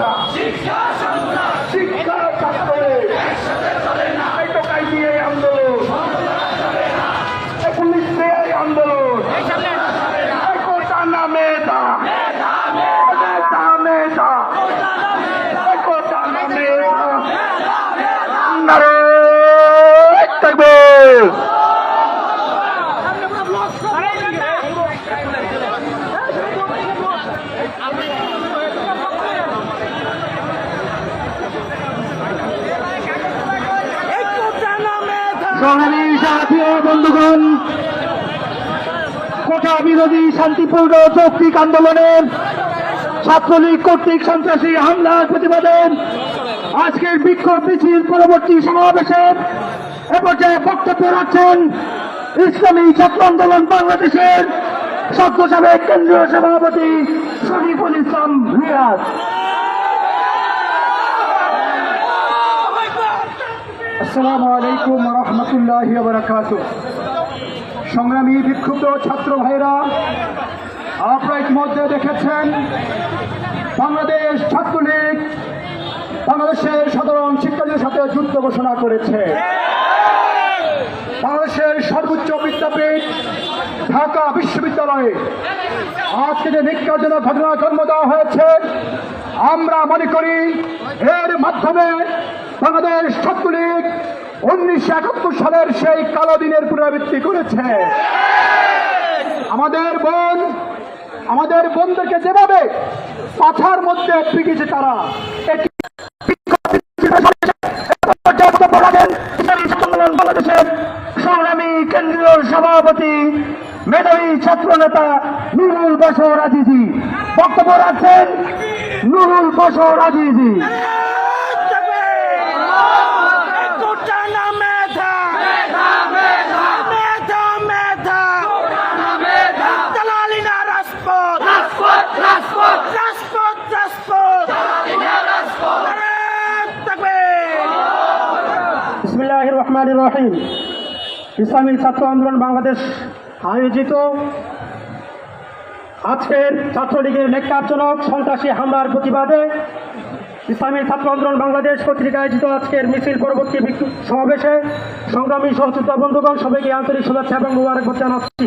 না শিক্ষা কাজ করে টোকাই দিয়ে আন্দোলন। পুলিশ দেয় আন্দোলন। কোটা না মেধা। মেধা। মেধা কোটা না মেধা। নারে থাকবে। সংগ্রামী সাথীয় বন্ধুগণ, কোটা বিরোধী শান্তিপূর্ণ যৌক্তিক আন্দোলনের ছাত্রলীগ কর্তৃক সন্ত্রাসী হামলার প্রতিবাদে আজকের বিক্ষোভ মিছিল পরবর্তী সমাবেশে এ পর্যায়ে বক্তব্য রাখছেন ইসলামী ছাত্র আন্দোলন বাংলাদেশের সদ্য সাবেক কেন্দ্রীয় সভাপতি শরীফুল ইসলাম রিয়াজ আসসালামু আলাইকুম রহমতুল্লাহ বারাকাত সংগ্রামী বিক্ষুব্ধ ছাত্র ভাইরা আপনারা ইতিমধ্যে দেখেছেন বাংলাদেশ ছাত্রলীগ বাংলাদেশের সাধারণ শিক্ষার্থীদের সাথে যুদ্ধ ঘোষণা করেছে। বাংলাদেশের সর্বোচ্চ বিদ্যাপীঠ, ঢাকা বিশ্ববিদ্যালয়ে আজকে যে নিকার্জনক ঘটনা জন্ম দেওয়া হয়েছে, আমরা মনে করি এর মাধ্যমে বাংলাদেশ ছাত্রলীগ উনিশশো একাত্তর সালের সেই কালো দিনের পুনরাবৃত্তি করেছে। আমাদের বোন, আমাদের বোনদেরকে যেভাবে পাথার মধ্যে পিটিয়েছে তারা সভাপতি, মেধাবী ছাত্র নেতা নুরুল বসর আজিজি। বক্তব্য রাখছেন নুরুল বসর আজিজি। রহমান রহিম। ইসলামী ছাত্র আন্দোলন বাংলাদেশ আয়োজিত। আজকের ছাত্রলীগের নেকারজনক সন্ত্রাসী হামলার প্রতিবাদে ইসলামী ছাত্র আন্দোলন বাংলাদেশ কর্তৃক আয়োজিত আজকের মিছিল পরবর্তী সমাবেশে সংগ্রামী সহযোদ্ধা বন্ধুগণ, সবাইকে আন্তরিক শুভেচ্ছা এবং মুবারকবাদ জানাচ্ছি।